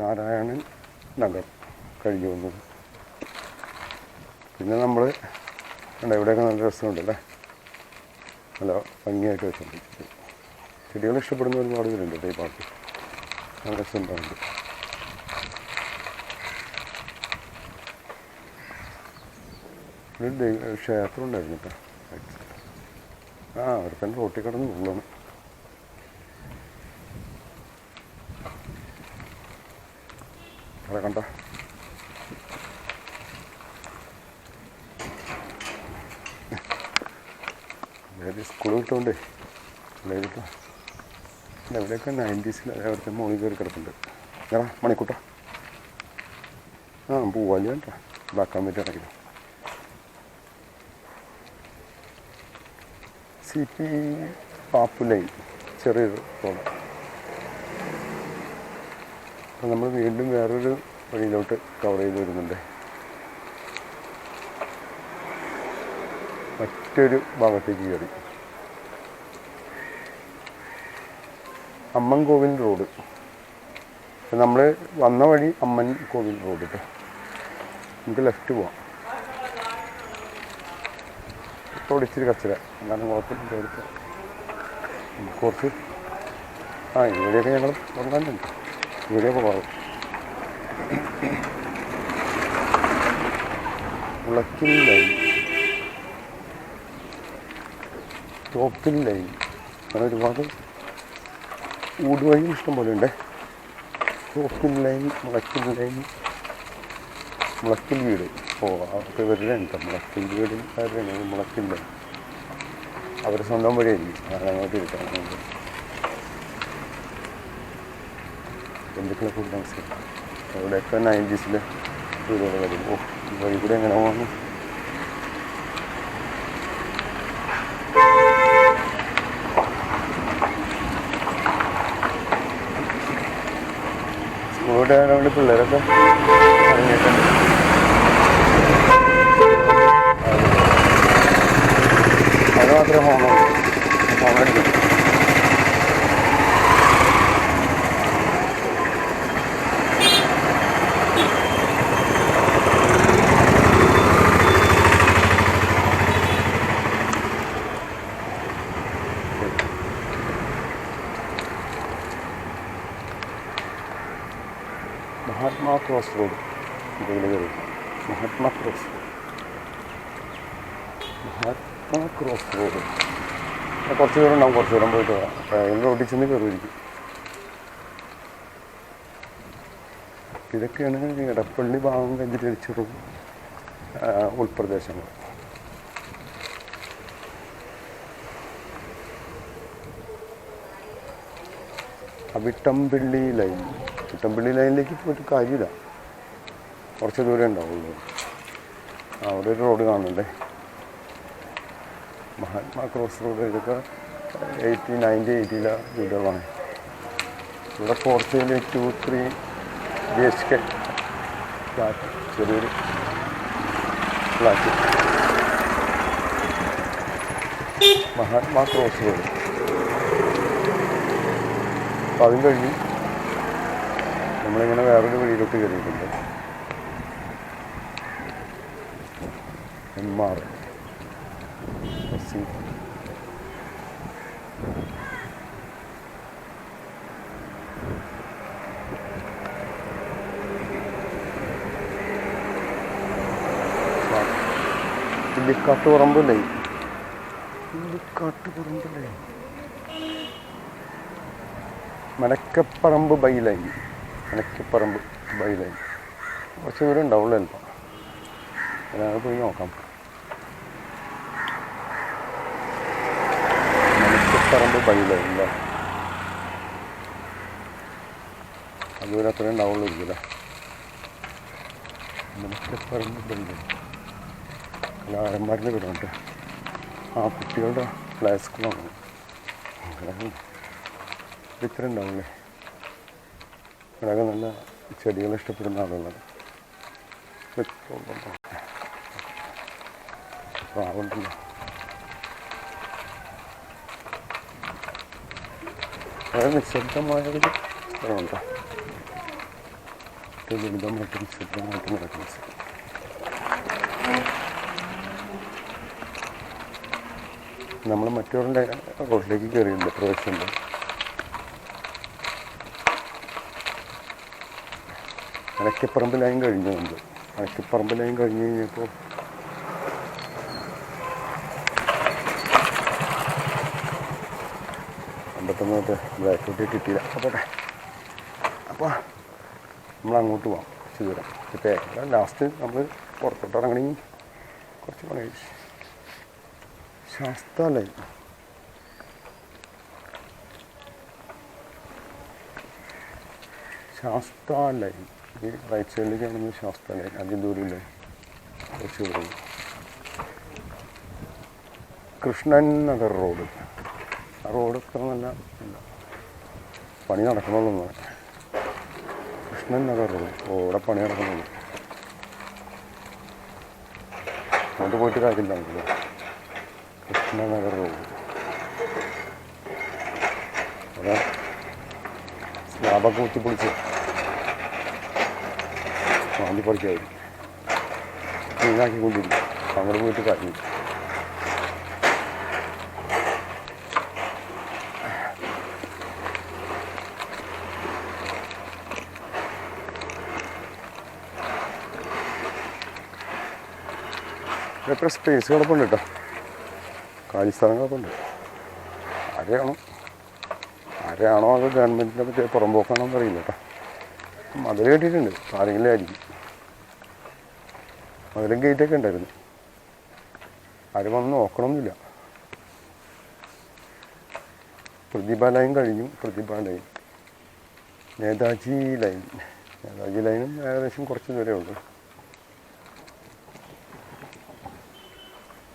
നാരായണൻ നഗർ കഴിഞ്ഞു വന്നത് പിന്നെ നമ്മൾ ഇവിടെയൊക്കെ നല്ല രസമുണ്ടല്ലേ? നല്ല ഭംഗിയായിട്ട് വെച്ചിട്ടുണ്ട്. ചെടികൾ ഇഷ്ടപ്പെടുന്ന ഒരുപാട് പേരുണ്ട് ഈ പാർക്ക് നല്ല രസമുണ്ടാവുന്നുണ്ട്. ഒരു ക്ഷേത്രം ഉണ്ടായിരുന്നു കേട്ടോ. ആ തന്നെ റോട്ടിൽ കിടന്ന് ഉള്ളാണ് അവിടെ കണ്ട? സ്കൂൾ വിട്ടോണ്ടേ അതായത് എവിടെയൊക്കെ നയന്റീസിൽ അവിടുത്തെ മോളിൽ കയറി കിടപ്പുണ്ട്. എടാ മണിക്കൂട്ട. ആ പൂവാലി കേട്ടോ ഇതാക്കാൻ പറ്റി ഇറങ്ങി സി പി പാപ്പുലൈൻ ചെറിയൊരു റോഡ് അപ്പം നമ്മൾ വീണ്ടും വേറൊരു വഴിയിലോട്ട് കവർ ചെയ്ത് വരുന്നുണ്ട്. മറ്റൊരു ഭാഗത്തേക്ക് കയറി. അമ്മൻ കോവിൽ റോഡ് നമ്മൾ വന്ന വഴി അമ്മൻ കോവിൽ റോഡ് കേട്ടോ നമുക്ക് ലെഫ്റ്റ് പോവാം. ഇപ്പോൾ ഇച്ചിരി കച്ചര എന്നാലും കുഴപ്പമില്ല കുറച്ച് ആ ഇവിടെയൊക്കെ ഞങ്ങൾ തുടങ്ങാനുണ്ട് ഇവിടെ പോകാറ് മുളക്കിൽ ലൈൻ ടോപ്പിൽ ലൈൻ അങ്ങനെ ഒരുപാട് ഊടുവഴി ഇഷ്ടം പോലെ ഉണ്ട്. ടോപ്പിൽ ലൈൻ മുളക്കിൽ ലൈൻ മുളക്കിൽ വീട്. ഓ അവർക്ക് ഇവരുടെ ഉണ്ട്. മുളക്കിൽ വീട് അവരുടെ മുളക്കിൽ അവർ സ്വന്തം വഴിയായിരിക്കും അതങ്ങോട്ട് ഇരിക്കണം എന്തൊക്കെ ഫുഡ് മനസ്സിലാക്കാം അവിടെയൊക്കെ നയന്റീസിൽ വീടുകൾ വരും. ഓ വഴി കൂടെ എങ്ങനെ പോകുന്നു ഇവിടെ വേണ്ടി പിള്ളേരൊക്കെ? ഇറങ്ങിയിട്ടുണ്ട് അത് അടിക്കും മഹാത്മാ ക്രോസ് റോഡ് ഇതിൽ കയറി Mahatma cross road Mahatma cross road കുറച്ച് ദൂരം ഉണ്ടാവും കുറച്ച് ദൂരം പോയിട്ട് വരാം. റോഡിൽ ചെന്ന് കയറിയിരിക്കും. ഇതൊക്കെയാണ് ഇടപ്പള്ളി ഭാഗം കഴിഞ്ഞിട്ട് ചെറു ഉൾപ്രദേശങ്ങൾ. അവിട്ടംപിള്ളി ലൈൻ. വിട്ടംപിള്ളി ലൈനിലേക്ക് പോയിട്ട് കാര്യമില്ല. കുറച്ച് ദൂരം ഉണ്ടാവുള്ളൂ. അവിടെ ഒരു റോഡ് കാണുന്നുണ്ടേ. മഹാത്മാ ക്രോസ് റോഡ് ഇതൊക്കെ എയ്റ്റി നയന്റി എയ്റ്റിയിലെ വീടുകളാണ് ഇവിടെ ഫോർച്ചയിൽ two three B H K flat ചെറിയൊരു ഫ്ലാറ്റ്. മഹാത്മാ ക്രോസ് റോഡ് അപ്പോൾ അതും കഴിഞ്ഞ് നമ്മളിങ്ങനെ വേറൊരു വഴിയിലോട്ട് കയറിയിട്ടുണ്ട്. M R. പുള്ളിക്കാട്ട് പറമ്പല്ലേ? പുള്ളിക്കാട്ട് പറമ്പല്ലേ? മലക്കപ്പറമ്പ് ബൈലൈൻ. മലക്കപ്പറമ്പ് ബൈലൈൻ. കുറച്ച് ദൂരം ഉണ്ടാവുള്ളൂ ചിലപ്പോൾ അതാണ് പോയി നോക്കാം. ബൈലൈൻ അല്ലേ അതുവരെ അത്രയും ഉണ്ടാവുള്ളൂ ഇരിക്കില്ല പറമ്പ് ബൈലൈൻ കലാകാരന്മാരുടെ വീടുണ്ട് ആ കുട്ടികളുടെ പ്ലേ സ്കൂളാണ്. ഇത്ര ഉണ്ടാവില്ലേ നല്ല ചെടികൾ ഇഷ്ടപ്പെടുന്ന ആളുകളാണ്. പ്രാവുണ്ടല്ലോ വളരെ നിശബ്ദമായ ഒരു സ്ഥലമുണ്ടോ ലളിതമായിട്ട് നിശബ്ദമായിട്ട് നടക്കുന്ന സ്ഥലം നമ്മൾ മറ്റവരുടെ റോഡിലേക്ക് കയറിയിട്ടുണ്ട് പ്രവേശമുണ്ട് അരക്കപ്പറമ്പ് ലൈൻ കഴിഞ്ഞു മുമ്പ് അനക്കപ്പറമ്പ് ലൈൻ കഴിഞ്ഞ് കഴിഞ്ഞപ്പോൾ അമ്പത്തൊന്ന് തൊട്ട് ബാക്കോട്ട് കിട്ടിയില്ല. അപ്പോൾ നമ്മൾ അങ്ങോട്ട് പോകാം ദൂരം. ഇപ്പോൾ ലാസ്റ്റ് നമ്മൾ പുറത്തോട്ട് ഇറങ്ങണമെങ്കിൽ കുറച്ച് പണി ശാസ്ത്രമല്ലേ ശാസ്ത്ര ഈ റൈറ്റ് സൈഡിലേക്ക് ആണെങ്കിൽ ശാസ്ത്ര അധികം ദൂരമില്ലേ? കുറച്ച് ദൂരം. കൃഷ്ണൻ നഗർ റോഡ്. റോഡ് അത്ര നല്ല പണി നടക്കണമെന്ന് കൃഷ്ണൻ നഗർ റോഡ്. ഇവിടെ പണി നടക്കുന്നുള്ളൂ അങ്ങോട്ട് പോയിട്ട് കാര്യമില്ല നമുക്ക്. കൃഷ്ണനഗർ റോഡ്. അവിടെ സ്ലാബൊക്കെ കുത്തിപ്പൊളിച്ച് മാന്തി പറിക്കായിരുന്നു. ക്ലീനാക്കിക്കൊണ്ടിരിക്കും അങ്ങോട്ട് പോയിട്ട് കാര്യമില്ല. ഇതൊക്കെ സ്പേസ് കിടപ്പുണ്ട് കേട്ടോ കാലി സ്ഥലങ്ങളൊക്കെ ഉണ്ട് ആരെയാണോ? ആരെയാണോ അത് ഗവൺമെന്റിനെ പറ്റി പുറമ്പോക്കാണോ അറിയില്ല കേട്ടോ മതിൽ കെട്ടിയിട്ടുണ്ട്. ആരെങ്കിലും ആയിരിക്കും. മതിലും ഗേറ്റൊക്കെ ഉണ്ടായിരുന്നു. ആരും വന്ന് നോക്കണമെന്നില്ല പ്രതിഭ ലൈൻ കഴിഞ്ഞു. പ്രതിഭ നേതാജി ലൈൻ. നേതാജി ലൈനും ഏകദേശം കുറച്ച് ദൂരമേ ഉള്ളൂ.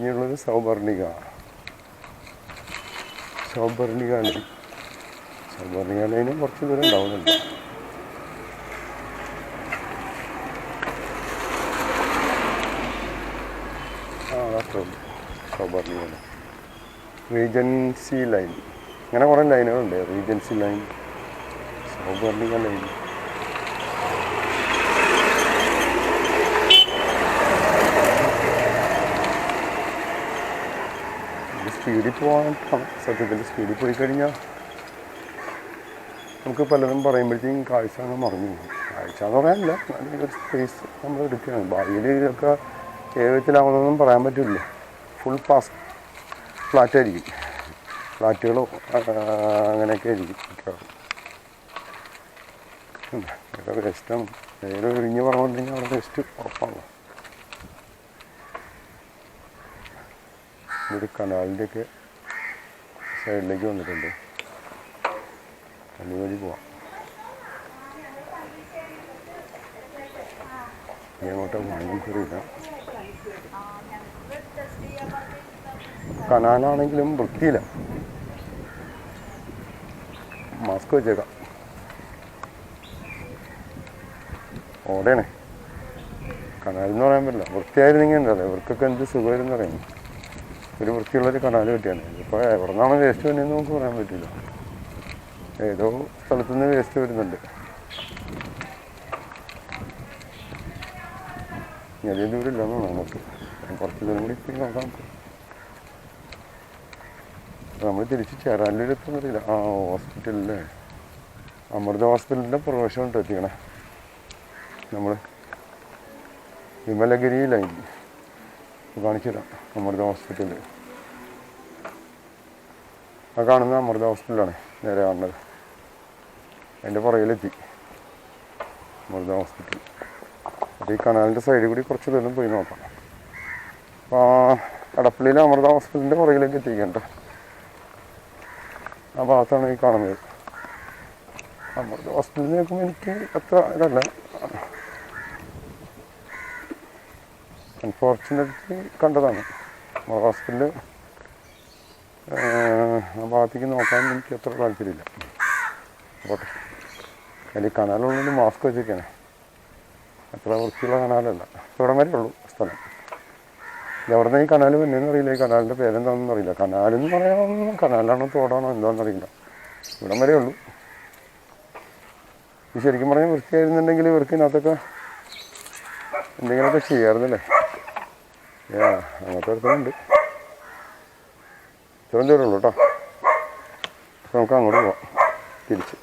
ഇനിയുള്ളത് സൗവർണിക സൗവർണിക ലൈൻ സൗവർണിക ലൈനും കുറച്ച് ദൂരം ഉണ്ടാവുന്നുണ്ട്. ആ ലൈൻ റീജൻസി ലൈൻ. ഇങ്ങനെ കുറേ ലൈനുകളുണ്ട്. Regency lane Souvarnika lane. സ്പീഡിൽ പോകാൻ സത്യത്തിൽ സ്പീഡിൽ പോയി കഴിഞ്ഞാൽ നമുക്ക് പലതും പറയുമ്പോഴത്തേക്കും കാഴ്ച അങ്ങ് മറന്നു പോകും. കാഴ്ച എന്ന് പറയാനില്ല നല്ലൊരു സ്പേസ് നമ്മൾ എടുക്കുകയാണ്. ഭാവിയിൽ ഇതൊക്കെ ഏകത്തിലാവുന്നതൊന്നും പറയാൻ പറ്റില്ല. ഫുൾ പാസ് ഫ്ലാറ്റായിരിക്കും ഫ്ലാറ്റുകളോ അങ്ങനെയൊക്കെ ആയിരിക്കും ഇഷ്ടം ഏതോ ഒഴിഞ്ഞ് പറഞ്ഞുകൊണ്ടിരുന്നെങ്കിൽ അവിടെ വേസ്റ്റ് ഉറപ്പാണല്ലോ ഒരു കനാലിന്റെയൊക്കെ സൈഡിലേക്ക് വന്നിട്ടുണ്ട്. കണ്ണി വഴി പോവാം. അങ്ങോട്ടാ പോകണം കനാലാണെങ്കിലും വൃത്തിയില്ല. മാസ്ക് വെച്ചേക്കാം. ഓടേണേ. കനാലെന്ന് പറയാൻ പറ്റില്ല. വൃത്തിയായിരുന്നെങ്കിൽ ഉണ്ടല്ലോ ഇവർക്കൊക്കെ എന്ത് സുഖമായിരുന്നു പറയുന്നു ഒരു വൃത്തിയുള്ളൊരു കനാൽ കിട്ടിയാണ് ഇപ്പോൾ എവിടെ നിന്നാണ് വേസ്റ്റ് വരുന്നതെന്ന് നമുക്ക് പറയാൻ പറ്റില്ല. ഏതോ സ്ഥലത്തു നിന്ന് വേസ്റ്റ് വരുന്നുണ്ട്. ഇനി അധികം ദൂരം ഇല്ലെന്ന് നമുക്ക് കുറച്ച് ദൂരം കൂടി പോയി നോക്കാം. നമ്മൾ തിരിച്ച് ചേരാനിലെത്തുന്നില്ല ആ ഹോസ്പിറ്റലിലെ അമൃത ഹോസ്പിറ്റലിന്റെ പ്രവേശനം എത്തിക്കണേ. നമ്മൾ വിമലഗിരി ലൈൻ കാണിച്ചു തരാം അമൃത ഹോസ്പിറ്റലിൽ ആ കാണുന്ന അമൃത ഹോസ്പിറ്റലാണ് നേരെ കാണുന്നത്. അതിന്റെ പുറകിലെത്തി. അമൃത ഹോസ്പിറ്റൽ. അപ്പോൾ ഈ കനാലിന്റെ സൈഡിൽ കൂടി കുറച്ച് ദൂരം പോയി നോക്കാം. അപ്പോൾ കടപ്പള്ളിയിലെ അമൃത ഹോസ്പിറ്റലിന്റെ പുറകിലേക്ക് എത്തിക്കണ്ട ആ ഭാഗത്താണ് ഈ കാണുന്നത്. അമൃത ഹോസ്പിറ്റലിൽ നോക്കുമ്പോൾ എനിക്ക് അത്ര ഇതല്ല. അൺഫോർച്ചുനേറ്റ്ലി കണ്ടതാണ്. നമ്മുടെ ഹോസ്പിറ്റലിൽ ആ ഭാഗത്തേക്ക് നോക്കാൻ എനിക്ക് അത്ര താല്പര്യമില്ല. പോട്ടെ. അതിൽ കനാലുള്ളതുകൊണ്ട് മാസ്ക് വെച്ചിരിക്കണേ അത്ര വൃത്തിയുള്ള കനാലല്ല. ഇവിടം വരെ ഉള്ളൂ സ്ഥലം. ഇത് എവിടെ നിന്ന് ഈ കനാൽ പിന്നെയെന്ന് അറിയില്ല. ഈ കനാലിന്റെ പേരെന്താണെന്ന് അറിയില്ല. കനാലെന്ന് പറയാനൊന്നും കനാലാണോ തോടാണോ എന്താണെന്ന് അറിയില്ല. ഇവിടം വരെ ഉള്ളൂ. ഈ ശരിക്കും പറഞ്ഞാൽ വൃത്തിയായിരുന്നുണ്ടെങ്കിൽ ഇവർക്ക് ഇതിനകത്തൊക്കെ എന്തെങ്കിലുമൊക്കെ ചെയ്യാറുന്നല്ലേ ഏ അങ്ങനത്തെ ഒരുത്തനുണ്ട്. ഇത്രയും ദൂരം ഉള്ളൂ കേട്ടോ നമുക്ക് അങ്ങോട്ട് പോവാം. തിരിച്ച്.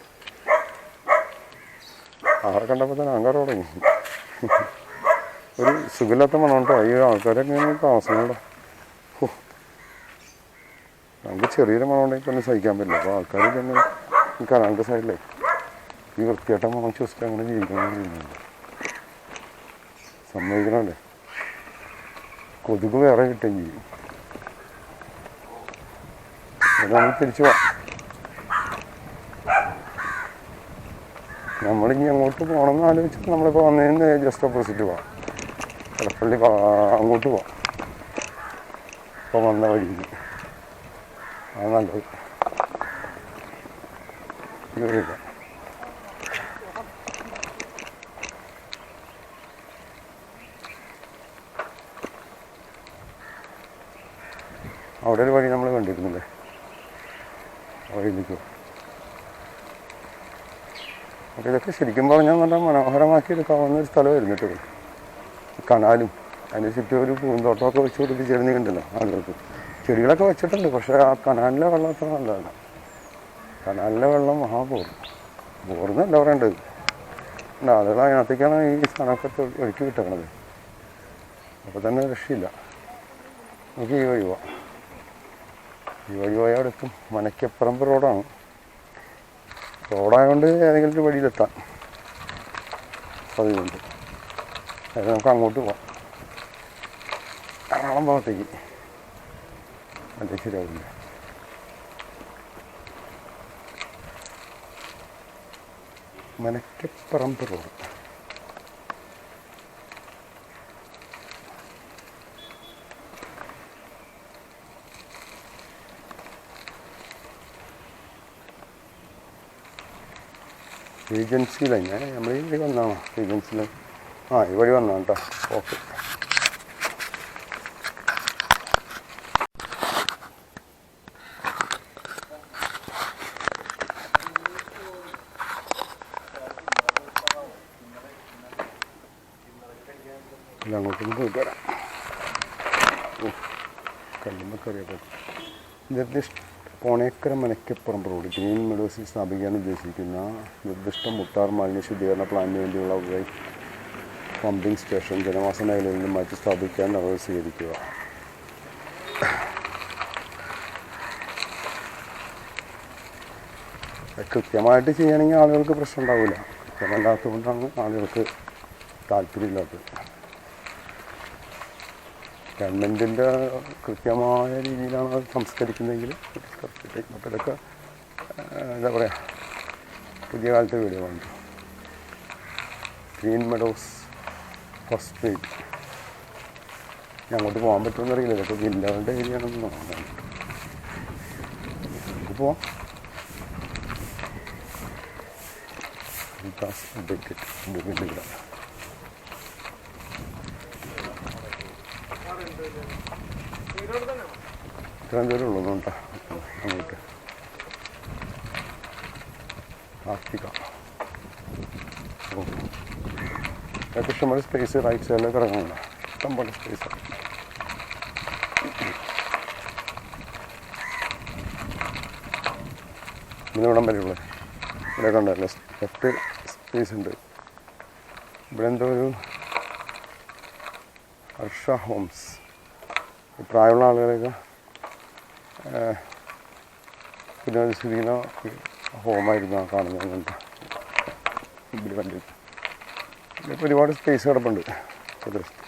ആളെ കണ്ടപ്പോൾ തന്നെ അഹങ്കാർ തുടങ്ങി. ഒരു സുഖമില്ലാത്ത മണം കേട്ടോ ഈ ആൾക്കാരൊക്കെ ഹോ. നമുക്ക് ചെറിയൊരു മണം ഉണ്ടെങ്കിൽ തന്നെ സഹിക്കാൻ പറ്റില്ല. അപ്പോൾ ആൾക്കാർ തന്നെ ഈ കനാലിന്റെ സൈഡിലേ ഈ വൃത്തിയായിട്ട മണം ശ്വസിച്ച് അങ്ങനെ ജീവിക്കണം ചെയ്യുന്നുണ്ട്. സമ്മതിക്കണമല്ലേ? കൊതുക് കിട്ടുകയും ചെയ്യും നമുക്ക് തിരിച്ചു പോവാം നമ്മളിനി അങ്ങോട്ട് പോകണമെന്ന് ആലോചിച്ചിട്ട് നമ്മളിപ്പോൾ വന്നതിന് ജസ്റ്റ് ഓപ്പോസിറ്റ് പോവാം ഇടപ്പള്ളി അങ്ങോട്ട് പോവാം ഇപ്പോൾ വന്ന വഴിയിൽ അത് നല്ലത്. ഇവരില്ല അവിടെ ഒരു വഴി നമ്മൾ കണ്ടിരുന്നില്ലേ വഴി നിൽക്കും അപ്പോൾ ഇതൊക്കെ ശരിക്കും പറഞ്ഞാൽ നല്ല മനോഹരമാക്കി എടുക്കാവുന്ന ഒരു സ്ഥലമായിരുന്നു കേട്ടോ കനാലും അതിന് ചുറ്റും ഒരു പൂന്തോട്ടമൊക്കെ വെച്ച് പിടിപ്പിച്ചിരുന്നു കണ്ടല്ലോ? ആളുകൾക്ക്. ചെടികളൊക്കെ വെച്ചിട്ടുണ്ട് പക്ഷേ ആ കനാലിലെ വെള്ളം അത്ര നല്ലതാണ് കനാലിലെ വെള്ളം മഹാബോർ ബോർന്നല്ല പറയേണ്ടത്? ഉണ്ട്, ആളുകൾ അതിനകത്തേക്കാണ് ഈ സ്ഥലമൊക്കെ ഒഴുക്കി വിട്ടേക്കണത്. അപ്പോൾ തന്നെ രക്ഷയില്ല. നമുക്ക് ഈ വഴി പോവാം. ഈ വഴി പോയാൽ എത്തും മനക്കപ്പറമ്പ് റോഡാണ്. റോഡായതുകൊണ്ട് ഏതെങ്കിലും ഒരു വഴിയിലെത്താം. പതിവുണ്ട്. അതായത് നമുക്ക് അങ്ങോട്ട് പോവാം. എറണാകുളം ഭാഗത്തേക്ക്. അതെ ശരിയാവില്ല. മനക്കപ്പറമ്പ് റോഡ്. ഏജൻസി ലൈൻ ഞാൻ നമ്മൾ ഈ വഴി വന്നാണോ ഏജൻസിയിൽ ആ ഈ വഴി വന്നാണ് കേട്ടോ. ഓക്കെ. ഇല്ല അങ്ങോട്ടൊന്ന് പോയിട്ട് വരാം. ഓ കല്ലുമ്പോൾ കറിയൊക്കെ നിർദ്ദിഷ്ട പോണേക്കര മനക്കപ്പുറം റോഡ്. ഗ്രീൻ മെഡോസിൽ സ്ഥാപിക്കാൻ ഉദ്ദേശിക്കുന്ന നിർദ്ദിഷ്ട മുട്ടാർ മാലിന്യ ശുദ്ധീകരണ പ്ലാന്റിന് വേണ്ടിയുള്ള വൈറ്റ് പമ്പിംഗ് സ്റ്റേഷൻ ജനവാസ മേഖലയിൽ നിന്ന് മാറ്റി സ്ഥാപിക്കാൻ നടപടി സ്വീകരിക്കുക. കൃത്യമായിട്ട് ചെയ്യുകയാണെങ്കിൽ ആളുകൾക്ക് പ്രശ്നമുണ്ടാവില്ല കൃത്യമല്ലാത്തതുകൊണ്ടാണ് ആളുകൾക്ക് താല്പര്യമില്ലാത്തത്. ഗവൺമെന്റിന്റെ കൃത്യമായ രീതിയിലാണ് അത് സംസ്കരിക്കുന്നതെങ്കിൽ ആ, എന്താ പറയുക പുതിയ കാലത്തെ വീടുകളുണ്ട് ഗ്രീൻ മെഡോസ് ഫസ്റ്റ് സ്ട്രീറ്റ് ഞാൻ അങ്ങോട്ട് പോകാൻ പറ്റുമെന്ന് അറിയില്ല ഇതൊക്കെ വില്ലകളുടെ ഏരിയ ആണെന്ന് നമുക്ക് പോവാം. വികാസ് അഡ്വക്കേറ്റ് ഇത്രയും ദൂരം ഉള്ളൂ കേട്ടോ അങ്ങോട്ട്. കാർത്തിക. ഓ. അതൊക്കെ ഇഷ്ടംപോലെ സ്പേസ് റൈറ്റ് സൈഡിലേക്ക് ഇറങ്ങുന്നുണ്ട്. ഇഷ്ടംപോലെ സ്പേസ് ഇവിടം വരെയുള്ളത് ഇവിടെ കണ്ടല്ലേ ലെഫ്റ്റ് സ്പേസ് ഉണ്ട്. ഇവിടെ എന്തോ ഒരു ഹർഷ ഹോംസ്. പ്രായമുള്ള ആളുകളെയൊക്കെ പുനരുദ്ധരിക്കുന്ന ഹോമായിരുന്നു ആ കാണുന്നത് അങ്ങനത്തെ ഇതിൽ കണ്ടു ഇതിപ്പോൾ ഒരുപാട് സ്പേസ് കിടപ്പുണ്ട് പ്രദേശത്ത്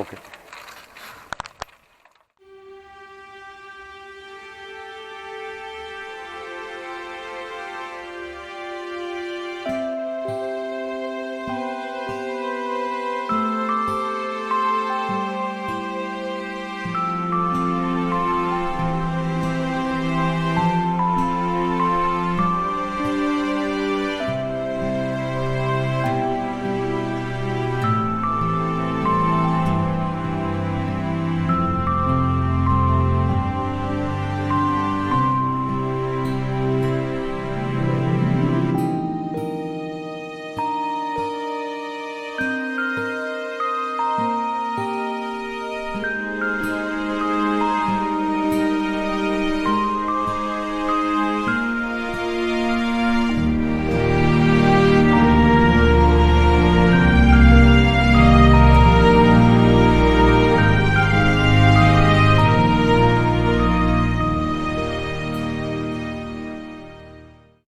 ഓക്കെ